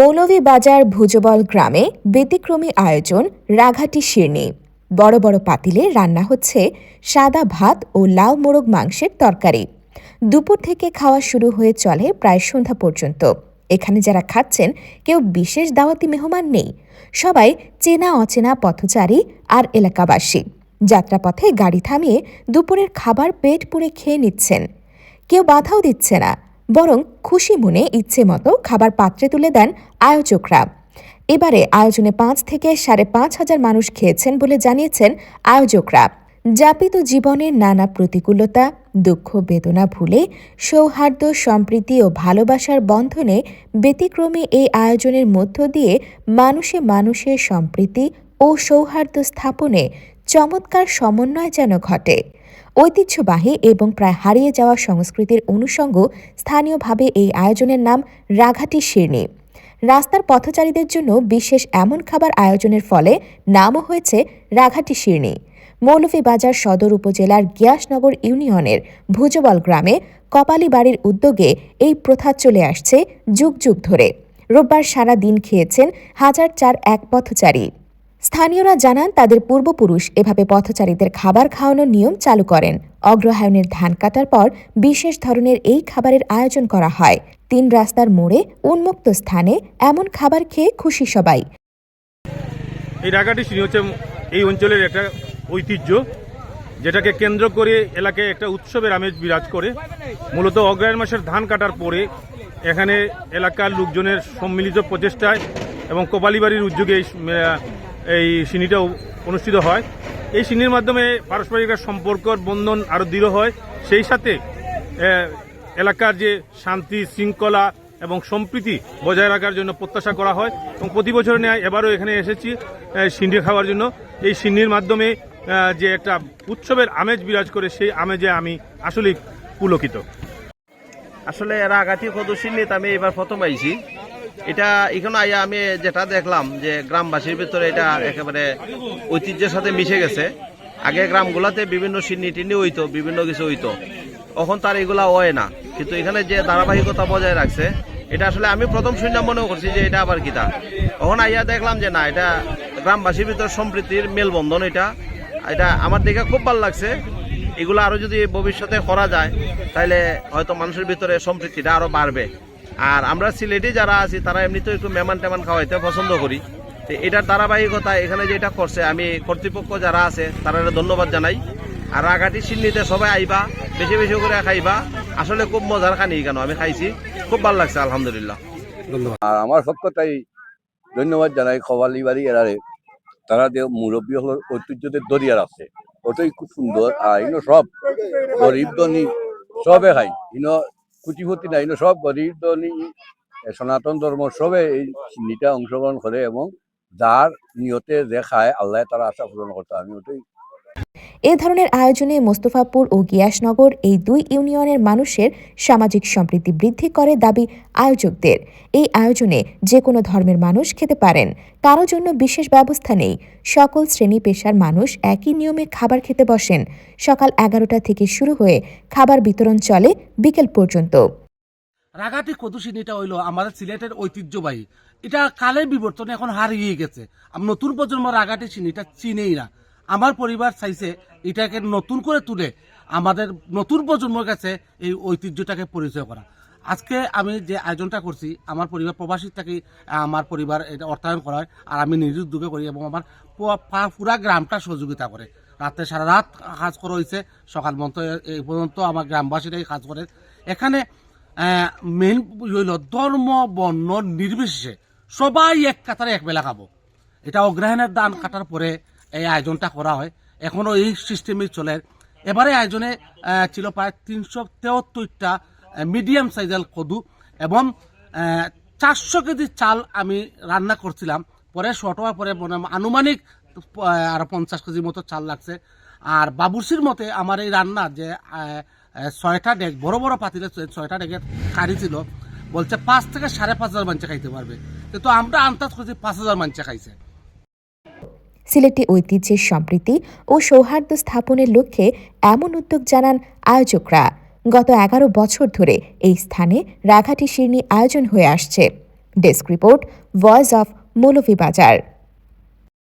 মৌলভীবাজার ভুজবল গ্রামে ব্যতিক্রমী আয়োজন রাঘাটি শিরনি। বড় বড় পাতিলে রান্না হচ্ছে সাদা ভাত ও লাউ মোরগ মাংসের তরকারি। দুপুর থেকে খাওয়া শুরু হয়ে চলে প্রায় সন্ধ্যা পর্যন্ত। এখানে যারা খাচ্ছেন, কেউ বিশেষ দাওয়াতি মেহমান নেই। সবাই চেনা অচেনা পথচারী আর এলাকাবাসী। যাত্রাপথে গাড়ি থামিয়ে দুপুরের খাবার পেট পুড়ে খেয়ে নিচ্ছেন। কেউ বাধাও দিচ্ছে না। বরং খুশি মনে ইচ্ছে মতো খাবার পাত্রে তুলে দেন আয়োজকরা। এবারে আয়োজনে পাঁচ থেকে সাড়ে পাঁচ হাজার মানুষ খেয়েছেন বলে জানিয়েছেন আয়োজকরা। যাপিত জীবনের নানা প্রতিকূলতা, দুঃখ, বেদনা ভুলে সৌহার্দ্য, সম্প্রীতি ও ভালোবাসার বন্ধনে ব্যতিক্রমী এই আয়োজনের মধ্য দিয়ে মানুষে মানুষের সম্প্রীতি ও সৌহার্দ্য স্থাপনে চমৎকার সমন্বয় যেন ঘটে। ঐতিহ্যবাহী এবং প্রায় হারিয়ে যাওয়া সংস্কৃতির অনুষঙ্গ স্থানীয়ভাবে এই আয়োজনের নাম রাঘাটি শিরনি রাস্তার পথচারীদের জন্য বিশেষ এমন খাবার আয়োজনের ফলে নামও হয়েছে রাঘাটি শিরনি মৌলভীবাজার সদর উপজেলার গিয়াসনগর ইউনিয়নের ভুজবল গ্রামে কপালি বাড়ির উদ্যোগে এই প্রথা চলে আসছে যুগ যুগ ধরে। রোববার সারা দিন খেয়েছেন হাজার চার এক পথচারী। স্থানীয়রা জানান, তাদের পূর্বপুরুষ এভাবে পথচারীদের খাবার খাওয়ানোর নিয়ম চালু করেন। অগ্রহায়ণের ধান কাটার পর বিশেষ ধরনের এই খাবারের আয়োজন করা হয়। তিন রাস্তার মোড়ে উন্মুক্ত স্থানে এমন খাবার খেয়ে খুশি সবাই। এই রাগাটি হচ্ছে এই অঞ্চলের একটা ঐতিহ্য, যেটাকে কেন্দ্র করে এলাকায় একটা উৎসবের আমেজ বিরাজ করে। মূলত অগ্রায়ণ মাসের ধান কাটার পরে এখানে এলাকার লোকজনের সম্মিলিত প্রচেষ্টায় এবং কোপালিবাড়ির উদ্যোগে এই সিনিটা অনুষ্ঠিত হয়। এই সিনির মাধ্যমে পারস্পরিক একটা সম্পর্কর বন্ধন আরও দৃঢ় হয়। সেই সাথে এলাকার যে শান্তি, শৃঙ্খলা এবং সম্প্রীতি বজায় রাখার জন্য প্রত্যাশা করা হয় এবং প্রতি বছর নেয় এবারও এখানে এসেছি সিন্ডি খাওয়ার জন্য। এই সিন্ডির মাধ্যমে যে একটা উৎসবের আমেজ বিরাজ করে, সেই আমেজে আমি আসলেই পুলকিত। আসলে রাগাতি কদুশিনীত আমি এবার প্রথম আইছি। এটা এখানে আইয়া আমি যেটা দেখলাম যে গ্রামবাসীর ভিতরে এটা একেবারে ঐতিহ্যের সাথে মিশে গেছে। আগে গ্রামগুলাতে বিভিন্ন সিন্নি টিন্নি হইতো, বিভিন্ন কিছু হইতো। এখন তার এগুলা হয় না। কিন্তু এখানে যে ধারাবাহিকতা বজায় রাখছে, এটা আসলে আমি প্রথম শুনলাম মনে করছি যে এটা আবার কিতা। তখন আইয়া দেখলাম যে না, এটা গ্রামবাসীর ভিতর সম্প্রীতির মেলবন্ধন এটা। এটা আমার দেখে খুব ভালো লাগছে। এগুলো আরও যদি ভবিষ্যতে করা যায় তাহলে হয়তো মানুষের ভিতরে সম্পৃক্তিটা আরও বাড়বে। আর আমরা সিলেটে যারা আছি তারা এমনিতেও একটু মেমান টেমান খাওয়াইতে পছন্দ করি। তো এটার ধারাবাহিকতা এখানে যেটা করছে আমি কর্তৃপক্ষ যারা আছে তারা ধন্যবাদ জানাই। আর রাগাটি সিন্নিতে সবাই আইবা বেশি বেশি করে খাইবা। আসলে খুব মজার খানি কেন আমি খাইছি। খুব ভালো লাগছে আলহামদুলিল্লাহ। আর আমার সব কথাই ধন্যবাদ জানাই খবালি বাড়ি এরারে। তারা যে মুরব্বী হল ঐতিহ্যদের দরিয়ার আছে। ওটাই খুব সুন্দর। আর ইনো সব গরিব ধনী সবে খাই। ইনো কুচিপতি নাই না সব গরিব সনাতন ধর্ম সবে এই চিহ্নিটা অংশগ্রহণ করে এবং যার নিয়তে দেখায় আল্লাহ তারা আশা পূরণ করতে আমি ওটাই এ ধরনের আয়োজনে মোস্তফাপুর ও গিয়াসনগর এই দুই ইউনিয়নের মানুষের সামাজিক সম্প্রীতি বৃদ্ধি করে দাবি আয়োজকদের। এই আয়োজনে যে কোনো ধর্মের মানুষ খেতে পারেন, কারও জন্য বিশেষ ব্যবস্থা নেই। সকল শ্রেণি পেশার মানুষ একই নিয়মে খাবার খেতে বসেন। সকাল এগারোটা থেকে শুরু হয়ে খাবার বিতরণ চলে বিকেল পর্যন্ত। রাগাটি কদুসিনীটা হইল আমাদের সিলেটের ঐতিহ্যবাহী। এটা কালের বিবর্তনে এখন হারিয়ে গেছে। নতুন প্রজন্ম রাগাটি চিনিটা চিনেই না। আমার পরিবার চাইছে এটাকে নতুন করে তুলে আমাদের নতুন প্রজন্মের কাছে এই ঐতিহ্যটাকে পরিচয় করা। আজকে আমি যে আয়োজনটা করছি, আমার পরিবার প্রবাসী থাকি, আমার পরিবার এটা অর্থায়ন করা হয় আর আমি নিজ উদ্যোগে করি এবং আমার পুরা গ্রামটা সহযোগিতা করে। রাতে সারা রাত কাজ করা হয়েছে সকাল এ- এই পর্যন্ত আমার গ্রামবাসীরাই কাজ করে। এখানে মেইন হইল ধর্ম, বর্ণ, নির্বিশেষে সবাই এক কাতারে এক বেলা খাব। এটা অগ্রহায়ণের দান কাটার পরে এই আয়োজনটা করা হয়। এখনও এই সিস্টেমই চলে। এবারে আয়োজনে ছিল প্রায় তিনশো তেহত্তরটা মিডিয়াম সাইজের কদু এবং চারশো কেজি চাল আমি রান্না করছিলাম। পরে শর্ট পরে মনে আনুমানিক আরও পঞ্চাশ কেজির মতো চাল লাগছে। আর বাবুর্চির মতে আমার এই রান্না যে ছয়টা ডেক, বড় বড় পাতিলে ছয়টা ডেকের কারি ছিল, বলছে পাঁচ থেকে সাড়ে পাঁচ হাজার মানুষ খাইতে পারবে। কিন্তু আমরা আন্দাজ করছি পাঁচ হাজার মানুষ খাইছে। সিলেটি ঐতিহ্যের সম্প্রীতি ও সৌহার্দ্য স্থাপনের লক্ষ্যে এমন উদ্যোগ জানান আয়োজকরা। গত এগারো বছর ধরে এই স্থানে রাঘাটি শিরনি আয়োজন হয়ে আসছে। Desk report, voice of Moulvibazar.